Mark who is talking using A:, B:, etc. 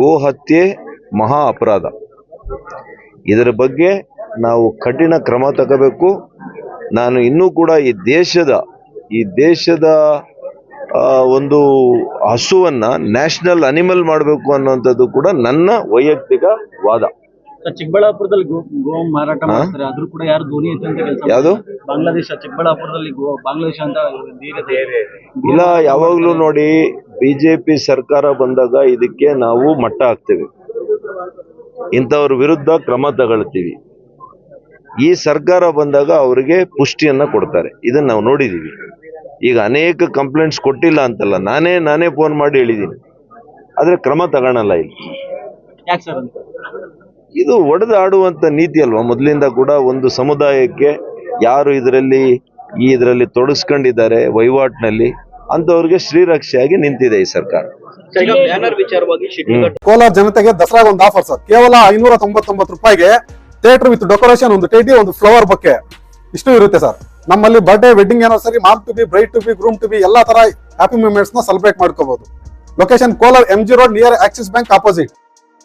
A: ಗೋ ಹತ್ಯೆ ಮಹಾ ಅಪರಾಧ. ಇದರ ಬಗ್ಗೆ ನಾವು ಕಠಿಣ ಕ್ರಮ ತಗೋಬೇಕು. ನಾನು ಇನ್ನೂ ಕೂಡ ಈ ದೇಶದ ಈ ದೇಶದ ಒಂದು ಹಸುವನ್ನ ನ್ಯಾಷನಲ್ ಅನಿಮಲ್ ಮಾಡಬೇಕು ಅನ್ನುವಂಥದ್ದು ಕೂಡ ನನ್ನ ವೈಯಕ್ತಿಕ ವಾದ.
B: ಚಿಕ್ಕಬಳ್ಳಾಪುರದಲ್ಲಿ ಗೋ ಮಾರಾಟ ಮಾಡ್ತಾರೆ. ಆದ್ರೂ ಕೂಡ ಯಾರು ಧ್ವನಿ ಅಂತ ಕೆಲಸ
A: ಯಾವುದು?
B: ಬಾಂಗ್ಲಾದೇಶ ಚಿಕ್ಕಬಳ್ಳಾಪುರದಲ್ಲಿ ಗೋ ಬಾಂಗ್ಲಾದೇಶ ಅಂತ
A: ಇಲ್ಲ ಯಾವಾಗಲೂ ನೋಡಿ ಬಿಜೆಪಿ ಸರ್ಕಾರ ಬಂದಾಗ ಇದಕ್ಕೆ ನಾವು ಮಟ್ಟ ಹಾಕ್ತೇವೆ. ಇಂಥವ್ರ ವಿರುದ್ಧ ಕ್ರಮ ತಗೊಳ್ತೀವಿ. ಈ ಸರ್ಕಾರ ಬಂದಾಗ ಅವರಿಗೆ ಪುಷ್ಟಿಯನ್ನ ಕೊಡ್ತಾರೆ. ಇದನ್ನ ನಾವು ನೋಡಿದೀವಿ. ಈಗ ಅನೇಕ ಕಂಪ್ಲೇಂಟ್ಸ್ ಕೊಟ್ಟಿಲ್ಲ ಅಂತಲ್ಲ ನಾನೇ ನಾನೇ ಫೋನ್ ಮಾಡಿ ಹೇಳಿದ್ದೀನಿ ಆದರೆ ಕ್ರಮ ತಗೊಳಲ್ಲ ಇಲ್ಲಿ. ಇದು ಒಡೆದಾಡುವಂಥ ನೀತಿ ಅಲ್ವಾ? ಮೊದಲಿಂದ ಕೂಡ ಒಂದು ಸಮುದಾಯಕ್ಕೆ ಯಾರು ಇದರಲ್ಲಿ ಈ ಇದರಲ್ಲಿ ತೊಡಸ್ಕೊಂಡಿದ್ದಾರೆ ವಹಿವಾಟಿನಲ್ಲಿ ಅಂತವ್ರಿಗೆ ಶ್ರೀರಕ್ಷೆಯಾಗಿ ನಿಂತಿದೆ ಈ ಸರ್ಕಾರ.
B: ಈಗ ಬ್ಯಾನರ್ ವಿಚಾರವಾಗಿ
A: ಹ್ಮ್.
C: ಕೋಲಾರ ಜನತೆಗೆ ದಸರಾಗ ಒಂದು ಆಫರ್ ಸರ್ ಕೇವಲ ಐನೂರ ತೊಂಬತ್ತೊಂಬತ್ತು ರೂಪಾಯಿಗೆ ಥಿಯೇಟರ್ ವಿತ್ ಡೆಕೋರೇಷನ್ ಒಂದು ಟೇಟಿ ಒಂದು ಫ್ಲವರ್ ಬಕ್ಕೆ ಇಷ್ಟು ಇರುತ್ತೆ ಸರ್ ನಮ್ಮಲ್ಲಿ ಬರ್ಡೇ ವೆಡ್ಡಿಂಗ್ ಸರಿ mom to be bride to be groom to be ಎಲ್ಲಾ ತರ ಹ್ಯಾಪಿ ಮೂಮೆಂಟ್ಸ್ನ ಸೆಲೆಬ್ರೇಟ್ ಮಾಡ್ಕೋಬಹುದು location Kolar M G road near Axis bank opposite